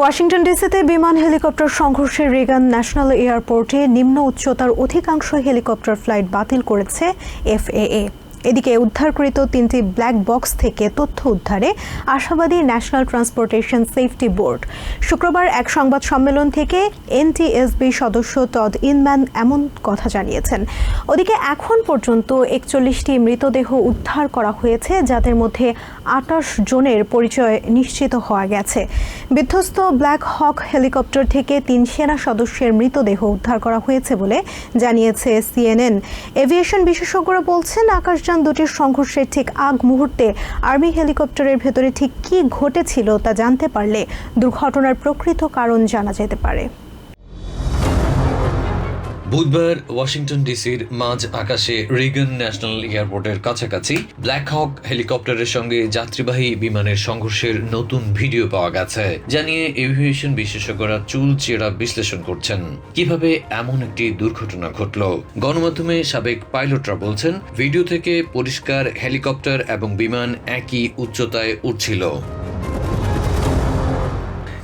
Washington ডিসিতে বিমান helicopter সংঘর্ষে Reagan national এয়ারপোর্টে নিম্ন উচ্চতার অধিকাংশ হেলিকপ্টার ফ্লাইট বাতিল করেছে এফএএ। এদিকে উদ্ধারকৃত তিনটি ব্ল্যাক বক্স থেকে তথ্য উদ্ধারে আশাবাদী ন্যাশনাল ট্রান্সপোর্টেশন সেফটি বোর্ড শুক্রবার এক সংবাদ সম্মেলন থেকে এনটিএসবি সদস্য টড ইনম্যান এমন কথা জানিয়েছেন। ওদিকে এখন পর্যন্ত একচল্লিশটি মৃতদেহ উদ্ধার করা হয়েছে, যাদের মধ্যে আটাশ জনের পরিচয় নিশ্চিত হওয়া গেছে। বিধ্বস্ত ব্ল্যাক হক হেলিকপ্টার থেকে তিন সেনা সদস্যের মৃতদেহ উদ্ধার করা হয়েছে বলে জানিয়েছে সিএনএন এভিয়েশন বিশেষজ্ঞরা বলছেন আকাশযান দুটির সংঘর্ষের ঠিক আগ মুহূর্তে আর্মি হেলিকপ্টারের ভেতরে ঠিক কী ঘটেছিল তা জানতে পারলে দুর্ঘটনার প্রকৃত কারণ জানা যেতে পারে। বুধবার ওয়াশিংটন ডিসির মাঝ আকাশে রিগন ন্যাশনাল এয়ারপোর্টের কাছাকাছি ব্ল্যাক হক হেলিকপ্টারের সঙ্গে যাত্রীবাহী বিমানের সংঘর্ষের নতুন ভিডিও পাওয়া গেছে জানিয়ে এভিয়েশন বিশেষজ্ঞরা চুল চেরা বিশ্লেষণ করছেন। কীভাবে এমন একটি দুর্ঘটনা ঘটল? গণমাধ্যমে সাবেক পাইলটরা বলছেন, ভিডিও থেকে পরিষ্কার হেলিকপ্টার এবং বিমান একই উচ্চতায় উঠছিল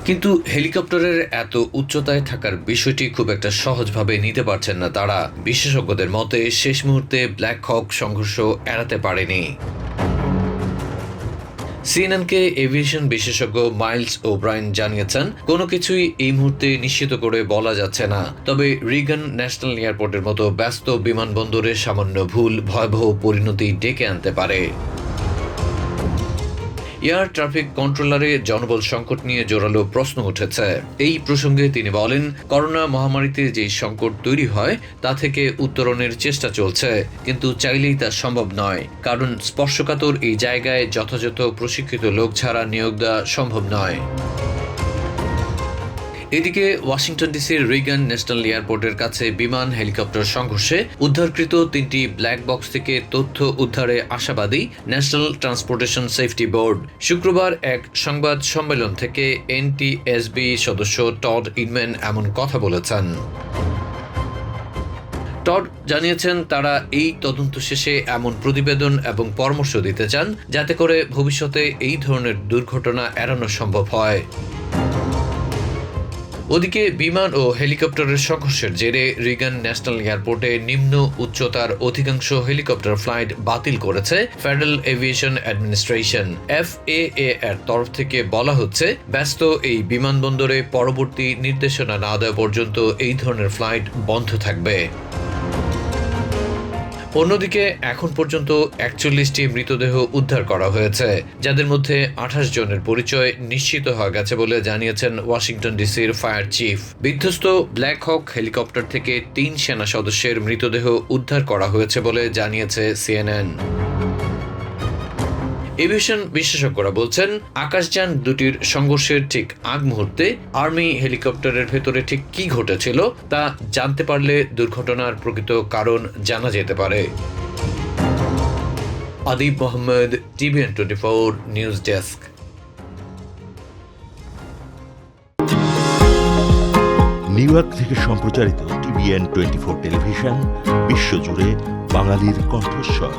কিন্তু হেলিকপ্টারের এত উচ্চতায় থাকার বিষয়টি খুব একটা সহজভাবে নিতে পারছেন না তারা। বিশেষজ্ঞদের মতে, শেষ মুহূর্তে ব্ল্যাক হক সংঘর্ষ এড়াতে পারেনি। সিএনএনকে এভিয়েশন বিশেষজ্ঞ মাইলস ও ব্রাইন জানিয়েছেন, কোনো কিছুই এই মুহূর্তে নিশ্চিত করে বলা যাচ্ছে না। তবে রিগান ন্যাশনাল এয়ারপোর্টের মতো ব্যস্ত বিমানবন্দরে সামান্য ভুল, ভয়াবহ পরিণতি ডেকে আনতে পারে। এয়ার ট্রাফিক কন্ট্রোলারে জনবল সংকট নিয়ে জোরালো প্রশ্ন উঠেছে। এই প্রসঙ্গে তিনি বলেন, করোনা মহামারীতে যে সংকট তৈরি হয়, তা থেকে উত্তরণের চেষ্টা চলছে, কিন্তু চাইলেই তা সম্ভব নয়। কারণ স্পর্শকাতর এই জায়গায় যথাযথ প্রশিক্ষিত লোক ছাড়া নিয়োগ দেওয়া সম্ভব নয়। এদিকে ওয়াশিংটন ডিসির রিগান ন্যাশনাল এয়ারপোর্টের কাছে বিমান হেলিকপ্টার সংঘর্ষে উদ্ধারকৃত তিনটি ব্ল্যাক বক্স থেকে তথ্য উদ্ধারে আশাবাদী ন্যাশনাল ট্রান্সপোর্টেশন সেফটি বোর্ড। শুক্রবার এক সংবাদ সম্মেলন থেকে এনটিএসবি সদস্য টড ইনম্যান এমন কথা বলেছেন। টড জানিয়েছেন তারা এই তদন্ত শেষে এমন প্রতিবেদন এবং পরামর্শ দিতে চান, যাতে করে ভবিষ্যতে এই ধরনের দুর্ঘটনা এড়ানো সম্ভব হয়। ওদিকে বিমান ও হেলিকপ্টারের সংঘর্ষের জেরে রিগান ন্যাশনাল এয়ারপোর্টে নিম্ন উচ্চতার অধিকাংশ হেলিকপ্টার ফ্লাইট বাতিল করেছে ফেডারেল এভিয়েশন অ্যাডমিনিস্ট্রেশন এফ এর তরফ থেকে বলা হচ্ছে, ব্যস্ত এই বিমানবন্দরে পরবর্তী নির্দেশনা না দেওয়া পর্যন্ত এই ধরনের ফ্লাইট বন্ধ থাকবে। অন্যদিকে, এখন পর্যন্ত একচল্লিশটি মৃতদেহ উদ্ধার করা হয়েছে, যাদের মধ্যে আঠাশ জনের পরিচয় নিশ্চিত হয়ে গেছে বলে জানিয়েছেন ওয়াশিংটন ডিসির ফায়ার চিফ। বিধ্বস্ত ব্ল্যাক হক হেলিকপ্টার থেকে তিন সেনা সদস্যের মৃতদেহ উদ্ধার করা হয়েছে বলে জানিয়েছে সিএনএন। এভিয়েশন বিশেষজ্ঞরা বলছেন, আকাশযান দুটির সংঘর্ষের ঠিক আগ মুহূর্তে আর্মি হেলিকপ্টারের ভেতরে ঠিক কি ঘটেছিল তা জানতে পারলে দুর্ঘটনার প্রকৃত কারণ জানা যেতে পারে। Adib Mohammad TVN twenty four news desk. New York থেকে সম্প্রচারিত টিভিএন টোয়েন্টি ফোর টেলিভিশন, বিশ্বজুড়ে বাঙালির কণ্ঠস্বর।